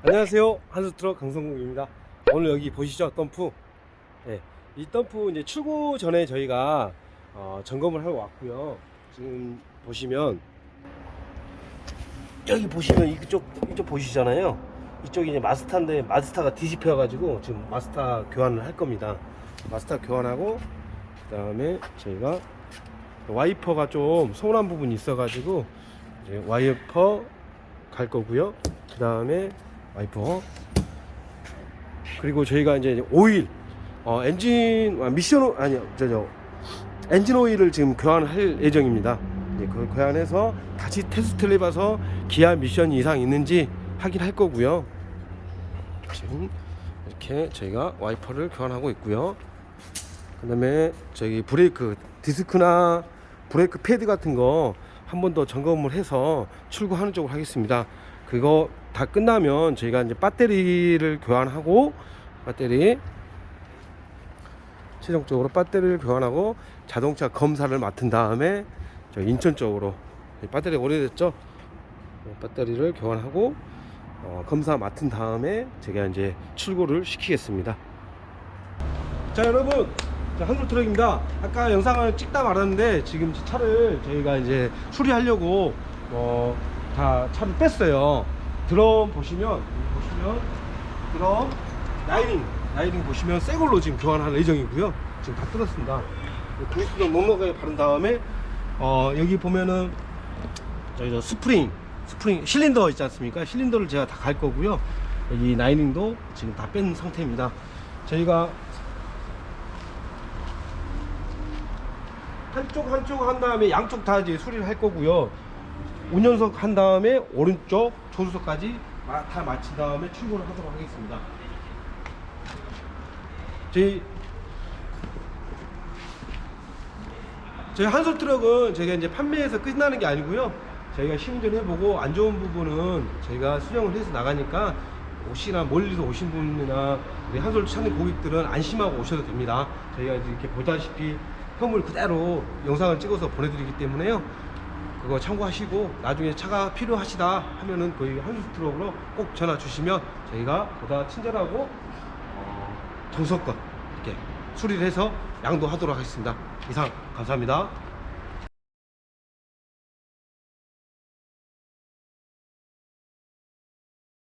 안녕하세요. 한수트럭 강성국입니다. 오늘 여기 보시죠 덤프. 네, 이 덤프 이제 출고 전에 저희가 어, 점검을 하고 왔고요. 지금 보시면 여기 보시면 이쪽 이쪽 보시잖아요. 이쪽이 이제 마스터인데 마스터가 뒤집혀 가지고 지금 마스터 교환을 할 겁니다. 마스터 교환하고 그 다음에 저희가 와이퍼가 좀 소홀한 부분이 있어 가지고 와이퍼 갈 거고요. 그 다음에 와이퍼 그리고 저희가 이제 오일 어, 엔진 아, 미션 오- 아니요 저저 엔진 오일을 지금 교환할 예정입니다. 이제 그걸 교환해서 다시 테스트를 해봐서 기아 미션 이상 있는지 확인할 거고요. 지금 이렇게 저희가 와이퍼를 교환하고 있고요. 그다음에 저기 브레이크 디스크나 브레이크 패드 같은 거 한 번 더 점검을 해서 출고하는 쪽으로 하겠습니다. 그거 다 끝나면 저희가 이제 배터리를 교환하고 배터리 최종적으로 배터리를 교환하고 자동차 검사를 맡은 다음에 저 인천 쪽으로 배터리 오래됐죠? 어, 배터리를 교환하고 어, 검사 맡은 다음에 제가 이제 출고를 시키겠습니다. 자 여러분 자, 한솔 트럭입니다. 아까 영상을 찍다 말았는데 지금 제 차를 저희가 이제 수리하려고 어, 다 차를 뺐어요. 드럼 보시면 보시면 드럼 라이닝 라이닝 보시면 새 걸로 지금 교환할 예정이고요. 지금 다 뜯었습니다. 구이스도 넉넉하게 바른 다음에 어, 여기 보면은 저희 저 스프링 스프링 실린더 있지 않습니까? 실린더를 제가 다 갈 거고요. 여기 라이닝도 지금 다 뺀 상태입니다. 저희가 한쪽 한쪽 한 다음에 양쪽 다 이제 수리를 할 거고요. 운전석 한 다음에 오른쪽 조수석까지 마- 다 마친 다음에 출고를 하도록 하겠습니다. 저희 저희 한솔 트럭은 저희가 이제 판매해서 끝나는 게 아니고요. 저희가 시운전 해보고 안 좋은 부분은 저희가 수정을 해서 나가니까 혹시나 멀리서 오신 분이나 한솔 찾는 고객들은 안심하고 오셔도 됩니다. 저희가 이렇게 보다시피 혐을 그대로 영상을 찍어서 보내드리기 때문에요. 그거 참고하시고 나중에 차가 필요하시다 하면은 거의 한솔 트럭으로 꼭 전화 주시면 저희가 보다 친절하고 어, 정성껏 이렇게 수리를 해서 양도하도록 하겠습니다. 이상 감사합니다.